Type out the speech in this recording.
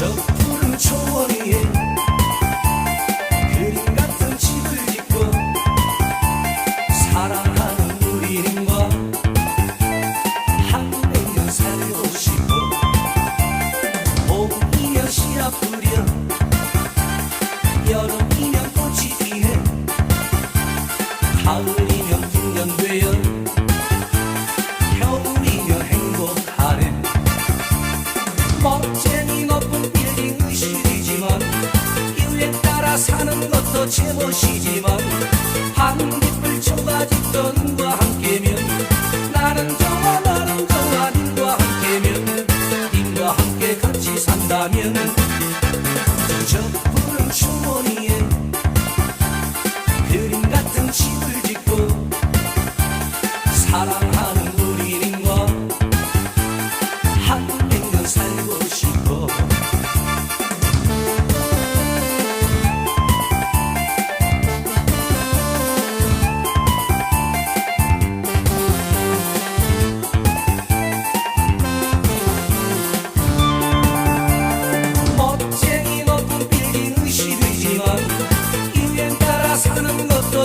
저 푸른 초원 위에 그림 같은 집을 짓고 사랑하는 우리인과 한국에 있는 살고 싶어 봄이면 씨앗 뿌려 여름이면 꽃이 피해 가을 높은 빌딩 의식이지만 기후에 따라 사는 것도 제멋이지만 한빛을 쳐가지던 과 함께면 나는 좋아 나는 좋아 님과 함께면 님과 함께 같이 산다면. 저 푸른 주머니에 그림 같은 집을